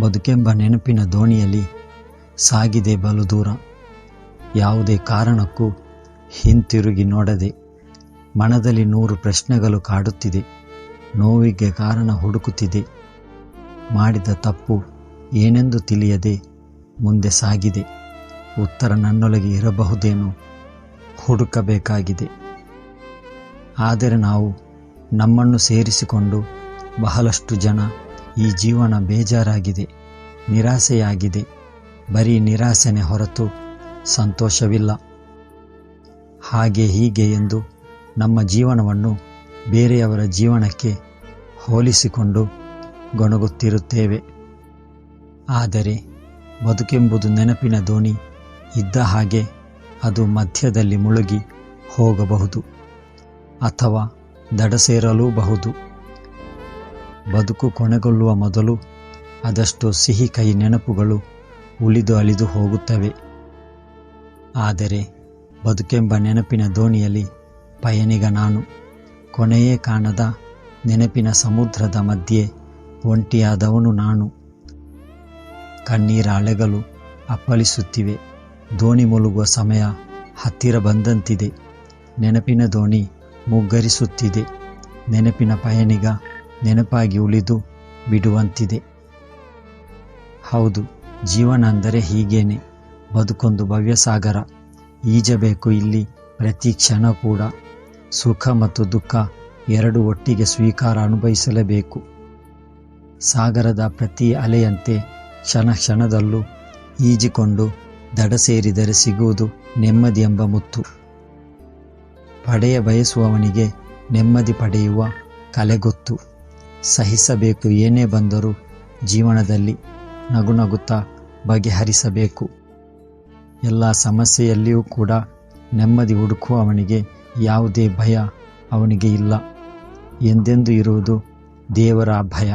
ಬದುಕೆಂಬ ನೆನಪಿನ ದೋಣಿಯಲ್ಲಿ ಸಾಗಿದೆ ಬಲು ದೂರ. ಯಾವುದೇ ಕಾರಣಕ್ಕೂ ಹಿಂತಿರುಗಿ ನೋಡದೆ ಮನದಲ್ಲಿ ನೂರು ಪ್ರಶ್ನೆಗಳು ಕಾಡುತ್ತಿದೆ. ನೋವಿಗೆ ಕಾರಣ ಹುಡುಕುತ್ತಿದೆ. ಮಾಡಿದ ತಪ್ಪು ಏನೆಂದು ತಿಳಿಯದೆ ಮುಂದೆ ಸಾಗಿದೆ. ಉತ್ತರ ನನ್ನೊಳಗೆ ಇರಬಹುದೇನೋ ಹುಡುಕಬೇಕಾಗಿದೆ. ಆದರೆ ನಾವು ನಮ್ಮನ್ನು ಸೇರಿಸಿಕೊಂಡು ಬಹಳಷ್ಟು ಜನ ಈ ಜೀವನ ಬೇಜಾರಾಗಿದೆ, ನಿರಾಸೆಯಾಗಿದೆ. ಬರೀ ನಿರಾಸೆನೆ ಹೊರತು ಸಂತೋಷವಿಲ್ಲ. ಹಾಗೆ ಹೀಗೆ ಎಂದು ನಮ್ಮ ಜೀವನವನ್ನು ಬೇರೆಯವರ ಜೀವನಕ್ಕೆ ಹೋಲಿಸಿಕೊಂಡು ಗೊಣಗುತ್ತಿರುತ್ತೇವೆ. ಆದರೆ ಬದುಕೆಂಬುದು ನೆನಪಿನ ದೋಣಿ ಇದ್ದ ಹಾಗೆ ಅದು ಮಧ್ಯದಲ್ಲಿ ಮುಳುಗಿ ಹೋಗಬಹುದು ಅಥವಾ ದಡ ಸೇರಲೂಬಹುದು. ಬದುಕು ಕೊನೆಗೊಳ್ಳುವ ಮೊದಲು ಅದಷ್ಟು ಸಿಹಿ ಕೈ ನೆನಪುಗಳು ಉಳಿದು ಅಳಿದು ಹೋಗುತ್ತವೆ. ಆದರೆ ಬದುಕೆಂಬ ನೆನಪಿನ ದೋಣಿಯಲ್ಲಿ ಪಯಣಿಗ ನಾನು ಕೊನೆಯೇ ಕಾಣದ ನೆನಪಿನ ಸಮುದ್ರದ ಮಧ್ಯೆ ಒಂಟಿಯಾದವನು ನಾನು. ಕಣ್ಣೀರ ಅಲೆಗಳು ಅಪ್ಪಳಿಸುತ್ತಿವೆ, ದೋಣಿ ಮುಳುಗುವ ಸಮಯ ಹತ್ತಿರ ಬಂದಂತಿದೆ. ನೆನಪಿನ ದೋಣಿ ಮುಗ್ಗರಿಸುತ್ತಿದೆ, ನೆನಪಿನ ಪಯಣಿಗ ನೆನಪಾಗಿ ಉಳಿದು ಬಿಡುವಂತಿದೆ. ಹೌದು, ಜೀವನ ಅಂದರೆ ಹೀಗೇನೆ. ಬದುಕೊಂದು ಭವ್ಯ ಸಾಗರ ಈಜಬೇಕು ಇಲ್ಲಿ ಪ್ರತಿ ಕ್ಷಣ ಕೂಡ. ಸುಖ ಮತ್ತು ದುಃಖ ಎರಡು ಒಟ್ಟಿಗೆ ಸ್ವೀಕಾರ ಅನುಭವಿಸಲೇಬೇಕು. ಸಾಗರದ ಪ್ರತಿ ಅಲೆಯಂತೆ ಕ್ಷಣ ಕ್ಷಣದಲ್ಲೂ ಈಜಿಕೊಂಡು ದಡ ಸೇರಿದರೆ ಸಿಗುವುದು ನೆಮ್ಮದಿ ಎಂಬ ಮುತ್ತು. ಪಡೆಯ ಬಯಸುವವನಿಗೆ ನೆಮ್ಮದಿ ಪಡೆಯುವ ಕಲೆ ಗೊತ್ತು ಸಹಿಸಬೇಕು. ಏನೇ ಬಂದರೂ ಜೀವನದಲ್ಲಿ ನಗು ನಗುತ್ತಾ ಬಗೆಹರಿಸಬೇಕು. ಎಲ್ಲ ಸಮಸ್ಯೆಯಲ್ಲಿಯೂ ಕೂಡ ನೆಮ್ಮದಿ ಹುಡುಕುವವನಿಗೆ ಯಾವುದೇ ಭಯ ಅವನಿಗೆ ಇಲ್ಲ. ಎಂದೆಂದು ಇರುವುದು ದೇವರ ಭಯ.